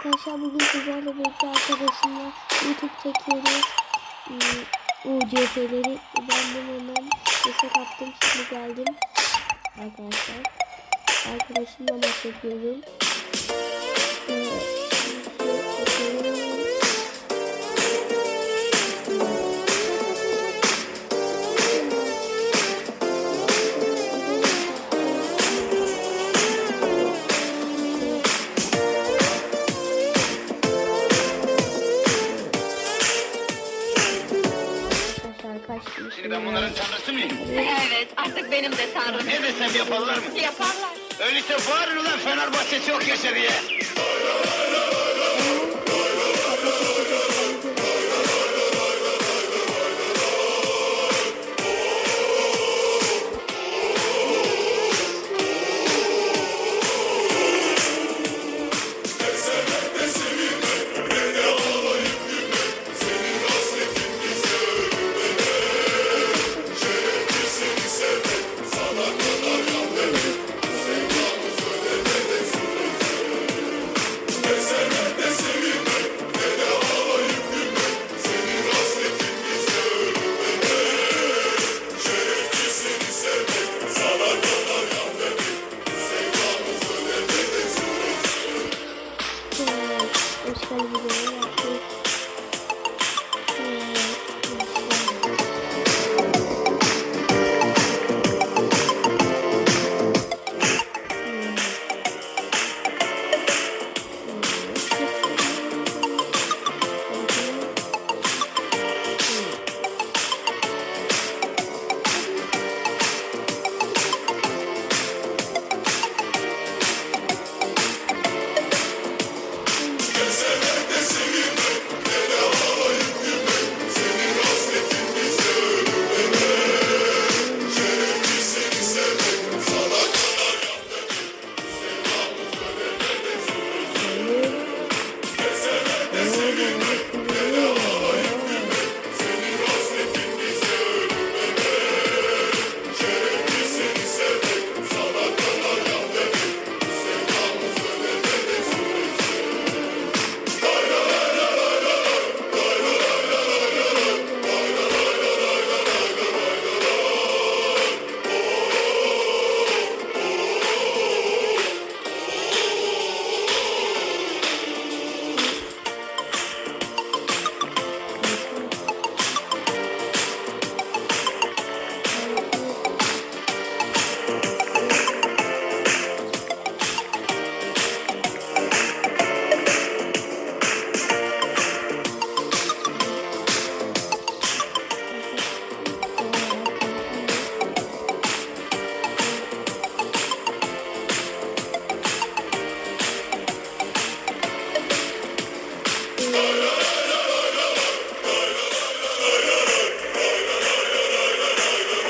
arkadaşlar bugün sizlerle birlikte arkadaşımla YouTube çekiyoruz. Hmm, UCF'leri ben de hemen ceset attım şimdi geldim. Arkadaşlar. Arkadaşımla maç yapıyorum. Ee, Evet, artık benim de tanrım. Ne desem yaparlar mı? Yaparlar. Öyleyse bağırın ulan Fenerbahçe çok yaşa diye.